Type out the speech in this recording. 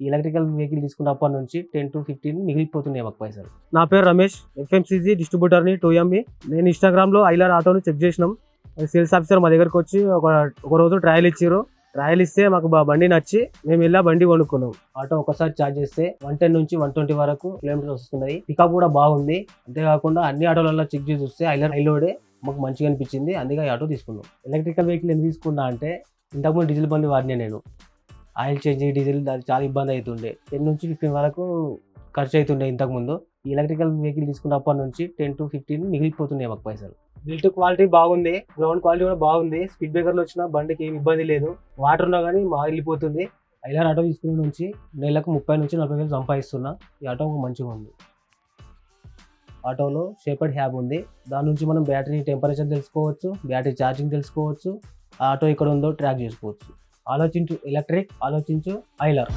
ఈ electrical vehicle తీసుకున్నప్పటి నుంచి ten to fifteen మిగిలిపోతున్నాయి మాకు పైసలు. నా పేరు రమేష్ ఎఫ్ఎంసీజీ డిస్ట్రిబ్యూటర్ని టూ ఎంఈ నేను ఇన్స్టాగ్రామ్లో ఐలర్ ఆటోని చెక్ చేసినాం. సేల్స్ ఆఫీసర్ మా దగ్గరకు వచ్చి ఒక ఒక రోజు ట్రయల్ ఇచ్చారు ట్రయల్ ఇస్తే మాకు బండి నచ్చి మేము వెళ్ళా బండి కొనుక్కున్నాం. ఆటో ఒకసారి ఛార్జ్ చేస్తే వన్ టెన్ నుంచి వన్ ట్వంటీ వరకు కిలోమీటర్స్ వస్తున్నాయి. పికప్ కూడా బాగుంది. అంతేకాకుండా అన్ని ఆటోలలో చెక్ చేసి చూస్తే ఐలర్ ఐలోడే మాకు మంచిగా అనిపించింది. అందుకే ఆటో తీసుకున్నాం. ఎలక్ట్రికల్ వెహికల్ ఎందుకు తీసుకున్నా అంటే ఇంతకుముందు డీజిల్ బండి వాడినా నేను. ఆయిల్ చేంజ్ డీజిల్ అది చాలా ఇబ్బంది అవుతుండే టెన్ నుంచి ఫిఫ్టీన్ వరకు ఖర్చు అవుతుండే ఇంతకుముందు ఎలక్ట్రికల్ వెహికల్ తీసుకున్నప్పటి నుంచి టెన్ టు ఫిఫ్టీన్ మిగిలిపోతున్నాయి మాకు పైసలు. బిల్ట్ క్వాలిటీ బాగుంది గ్రౌండ్ క్వాలిటీ కూడా బాగుంది. స్పీడ్ బ్రేకర్లు వచ్చిన బండికి ఏమి ఇబ్బంది లేదు. వాటర్ ఉన్నా కానీ మా వెళ్ళిపోతుంది ఐలార్ ఆటో తీసుకున్న నుంచి నెలకు ముప్పై నుంచి నలభై వేలు సంపాదిస్తున్నా. ఈ ఆటో మంచిగా ఉంది. ఆటోలో షేపర్డ్ హ్యాబ్ ఉంది. దాని నుంచి మనం బ్యాటరీ టెంపరేచర్ తెలుసుకోవచ్చు బ్యాటరీ ఛార్జింగ్ తెలుసుకోవచ్చు ఆ ఆటో ఎక్కడ ఉందో ట్రాక్ చేసుకోవచ్చు. ఆలోచించు ఎలక్ట్రిక్ ఆలోచించు ఐలర్.